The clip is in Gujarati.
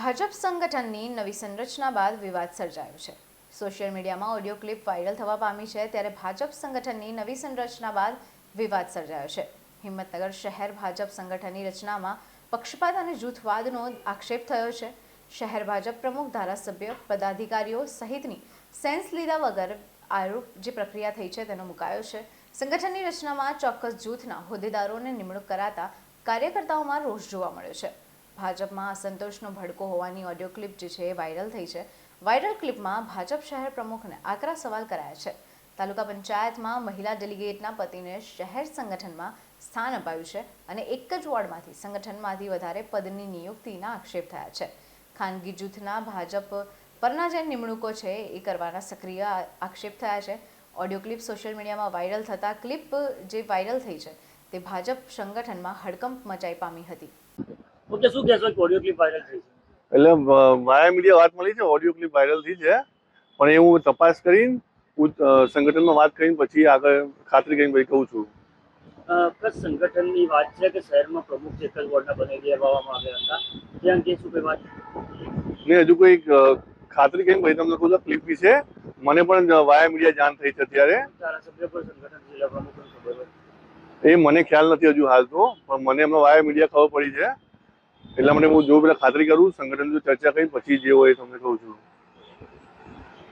ભાજપ સંગઠનની નવી સંરચના બાદ વિવાદ સર્જાયો છે. સોશિયલ મીડિયામાં ઓડિયો ક્લિપ વાયરલ થવા પામી છે ત્યારે ભાજપ સંગઠનની નવી સંરચના બાદ વિવાદ સર્જાયો છે. હિંમતનગર શહેર ભાજપ સંગઠનની રચનામાં પક્ષપાત અને જૂથવાદનો આક્ષેપ થયો છે. શહેર ભાજપ પ્રમુખ ધારાસભ્ય, પદાધિકારીઓ સહિતની સેન્સ લીધા વગર આરોપ જે પ્રક્રિયા થઈ છે તેનો મુકાયો છે. સંગઠનની રચનામાં ચોક્કસ જૂથના હોદ્દેદારોને નિમણૂક કરાતા કાર્યકર્તાઓમાં રોષ જોવા મળ્યો છે. ભાજપમાં અસંતોષનો ભડકો હોવાની ઓડિયો ક્લિપ જે છે એ વાયરલ થઈ છે. વાયરલ ક્લિપમાં ભાજપ શહેર પ્રમુખને આકરા સવાલ કરાયા છે. તાલુકા પંચાયતમાં મહિલા ડેલિગેટના પતિને શહેર સંગઠનમાં સ્થાન અપાયું છે અને એક જ વોર્ડમાંથી સંગઠનમાંથી વધારે પદની નિયુક્તિના આક્ષેપ થયા છે. ખાનગી જૂથના ભાજપ પરના જે નિમણૂકો છે એ કરવાના સક્રિય આક્ષેપ થયા છે. ઓડિયો ક્લિપ સોશિયલ મીડિયામાં વાયરલ થતાં ક્લિપ જે વાયરલ થઈ છે તે ભાજપ સંગઠનમાં હડકંપ મચાઈ પામી હતી. ઓકે શું કહેશો કે ઓડિયો ક્લિપ વાયરલ થઈ છે? એટલે માયા મીડિયા વાત મળી છે ઓડિયો ક્લિપ વાયરલ થઈ છે. પણ એ હું તપાસ કરીને સંગઠનમાં વાત કરીને પછી આગળ ખાતરી કરીને પછી કહું છું. પ્લસ સંગઠનની વાત છે કે શહેરમાં પ્રમુખ જ વોર્ડના બની દેવામાં આવ્યા હતા. ત્યાં અંગે શું કઈ વાત? ને હજુ કોઈ ખાતરી કરીને ભાઈ તમને કહું ક્લિપ વિશે મને પણ વાયા મીડિયા જાણ થઈ છે અત્યારે. ધારાસભ્ય પણ સંગઠન જિલ્લા પ્રમુખ એ મને ખ્યાલ નથી હજુ હાલ તો પણ મને એમનો વાયા મીડિયા ખબર પડી છે. એટલા માટે હું જો પેલા ખાતરી કરું, સંગઠન જો ચર્ચા કરી, પછી જે હોય તમને કહું છું.